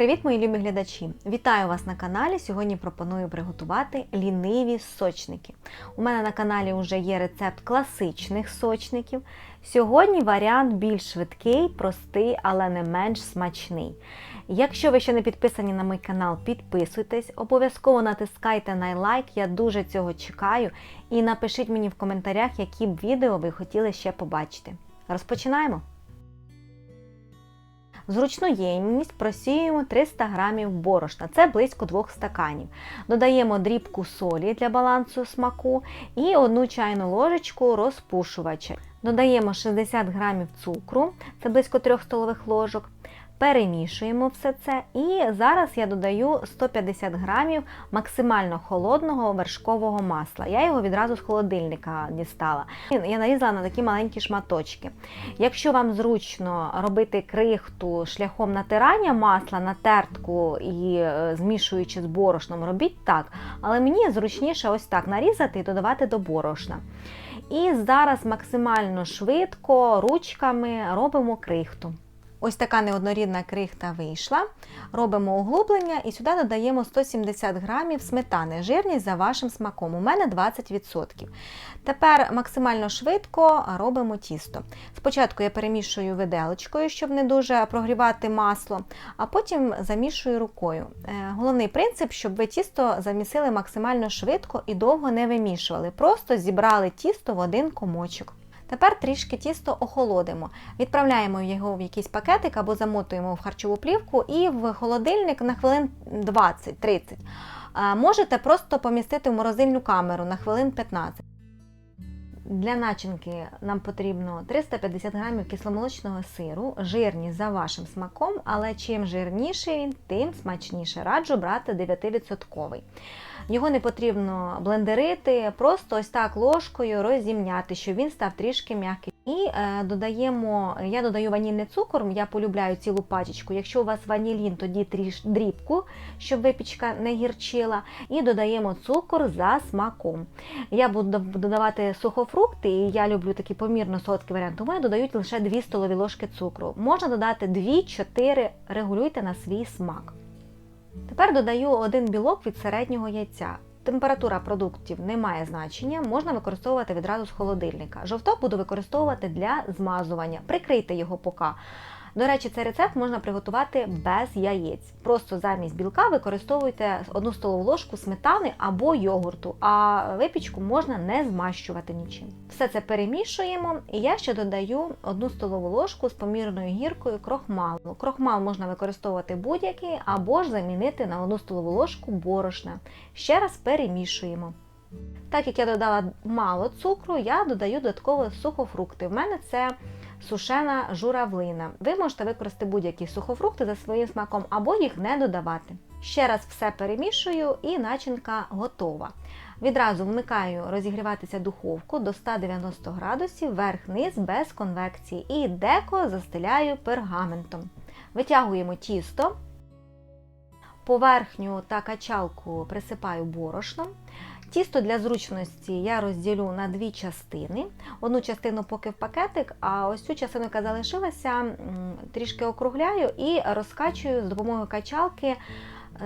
Привіт, мої любі глядачі! Вітаю вас на каналі. Сьогодні пропоную приготувати ліниві сочники. У мене на каналі вже є рецепт класичних сочників. Сьогодні варіант більш швидкий, простий, але не менш смачний. Якщо ви ще не підписані на мій канал, підписуйтесь, обов'язково натискайте на лайк, я дуже цього чекаю. І напишіть мені в коментарях, які б відео ви хотіли ще побачити. Розпочинаємо! Зручну ємність просіюємо 300 г борошна, це близько 2 стаканів. Додаємо дрібку солі для балансу смаку і 1 чайну ложечку розпушувача. Додаємо 60 г цукру, це близько 3 столових ложок. Перемішуємо все це. І зараз я додаю 150 грамів максимально холодного вершкового масла. Я його відразу з холодильника дістала. Я нарізала на такі маленькі шматочки. Якщо вам зручно робити крихту шляхом натирання масла на тертку і е, змішуючи з борошном, робіть так. Але мені зручніше ось так нарізати і додавати до борошна. І зараз максимально швидко ручками робимо крихту. Ось така неоднорідна крихта вийшла. Робимо углублення і сюди додаємо 170 грамів сметани, жирність за вашим смаком. У мене 20%. Тепер максимально швидко робимо тісто. Спочатку я перемішую виделочкою, щоб не дуже прогрівати масло, а потім замішую рукою. Е, головний принцип, щоб ви тісто замісили максимально швидко і довго не вимішували. Просто зібрали тісто в один комочок. Тепер трішки тісто охолодимо. Відправляємо його в якийсь пакетик або замотуємо в харчову плівку і в холодильник на хвилин 20-30. Можете просто помістити в морозильну камеру на хвилин 15. Для начинки нам потрібно 350 г кисломолочного сиру, жирні за вашим смаком, але чим жирніший він, тим смачніше. Раджу брати 9%. Його не потрібно блендерити, просто ось так ложкою розімняти, щоб він став трішки м'який. І е, додаємо, я додаю ванільний цукор, я полюбляю цілу пачечку. Якщо у вас ванілін, тоді тріш дрібку, щоб випічка не гірчила. І додаємо цукор за смаком. Я буду додавати сухофрукти, і я люблю такий помірно солодкий варіант, тому я додаю лише 2 столові ложки цукру. Можна додати 2-4, регулюйте на свій смак. Тепер додаю один білок від середнього яйця. Температура продуктів не має значення, можна використовувати відразу з холодильника. Жовток буду використовувати для змазування. Прикрийте його поки. До речі, цей рецепт можна приготувати без яєць. Просто замість білка використовуйте одну столову ложку сметани або йогурту, а випічку можна не змащувати нічим. Все це перемішуємо, і я ще додаю одну столову ложку з помірною гіркою крохмалу. Крохмал можна використовувати будь-який, або ж замінити на одну столову ложку борошна. Ще раз перемішуємо. Так як я додала мало цукру, я додаю додатково сухофрукти. В мене це сушена журавлина. Ви можете використати будь-які сухофрукти за своїм смаком або їх не додавати. Ще раз все перемішую і начинка готова. Відразу вмикаю розігріватися духовку до 190 градусів верх-низ без конвекції і деко застеляю пергаментом. Витягуємо тісто, поверхню та качалку присипаю борошном. Тісто для зручності я розділю на дві частини. Одну частину поки в пакетик, а ось цю частину, яка залишилася, трішки округляю і розкачую з допомогою качалки.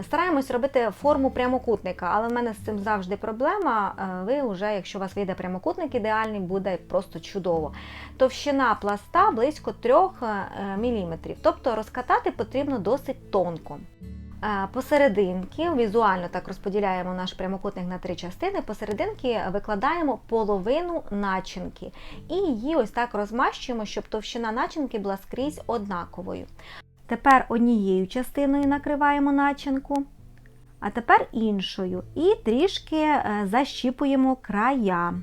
Стараємось робити форму прямокутника, але в мене з цим завжди проблема. Е, ви вже, якщо у вас вийде прямокутник ідеальний, буде просто чудово. Товщина пласта близько 3 е, мм, тобто розкатати потрібно досить тонко. Посерединки, візуально так розподіляємо наш прямокутник на три частини, посерединки викладаємо половину начинки. І її ось так розмащуємо, щоб товщина начинки була скрізь однаковою. Тепер однією частиною накриваємо начинку, а тепер іншою. І трішки е, защіпуємо края.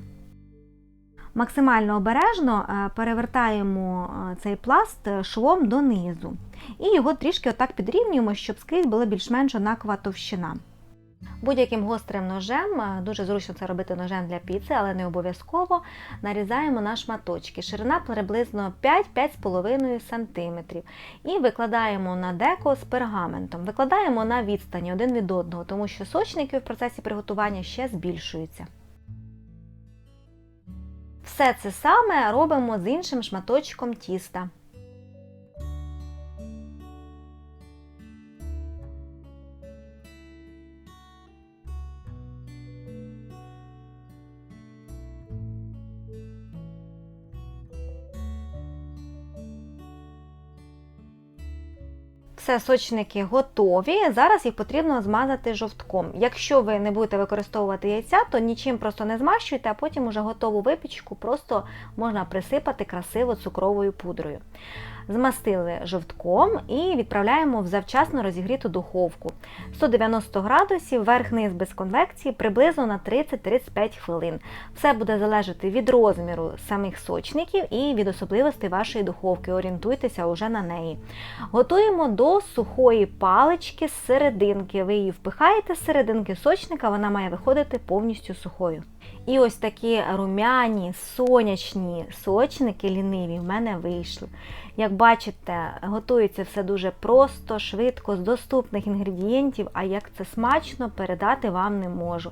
Максимально обережно е, перевертаємо е, цей пласт швом донизу. І його трішки отак підрівнюємо, щоб скрізь була більш-менш однакова товщина. Будь-яким гострим ножем, е, дуже зручно це робити ножем для піци, але не обов'язково нарізаємо на шматочки. Ширина приблизно 5-5,5 см. І викладаємо на деко з пергаментом. Викладаємо на відстані один від одного, тому що сочники в процесі приготування ще збільшуються. Все це саме робимо з іншим шматочком тіста. Все, сочники готові. Зараз їх потрібно змазати жовтком. Якщо ви не будете використовувати яйця, то нічим просто не змащуйте, а потім уже готову випічку просто можна присипати красиво цукровою пудрою. Змастили жовтком і відправляємо в завчасно розігріту духовку 190 градусів, верх-низ без конвекції, приблизно на 30-35 хвилин. Все буде залежати від розміру самих сочників і від особливостей вашої духовки. Орієнтуйтеся уже на неї. Готуємо до сухої палички з серединки. Ви її впихаєте з серединки сочника, вона має виходити повністю сухою. І ось такі румяні, сонячні сочники ліниві в мене вийшли. Як бачите, готується все дуже просто, швидко, з доступних інгредієнтів, а як це смачно передати вам не можу.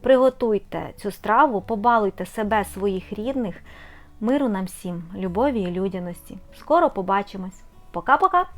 Приготуйте цю страву, побалуйте себе, своїх рідних. Миру нам всім, любові і людяності. Скоро побачимось. Пока-пока!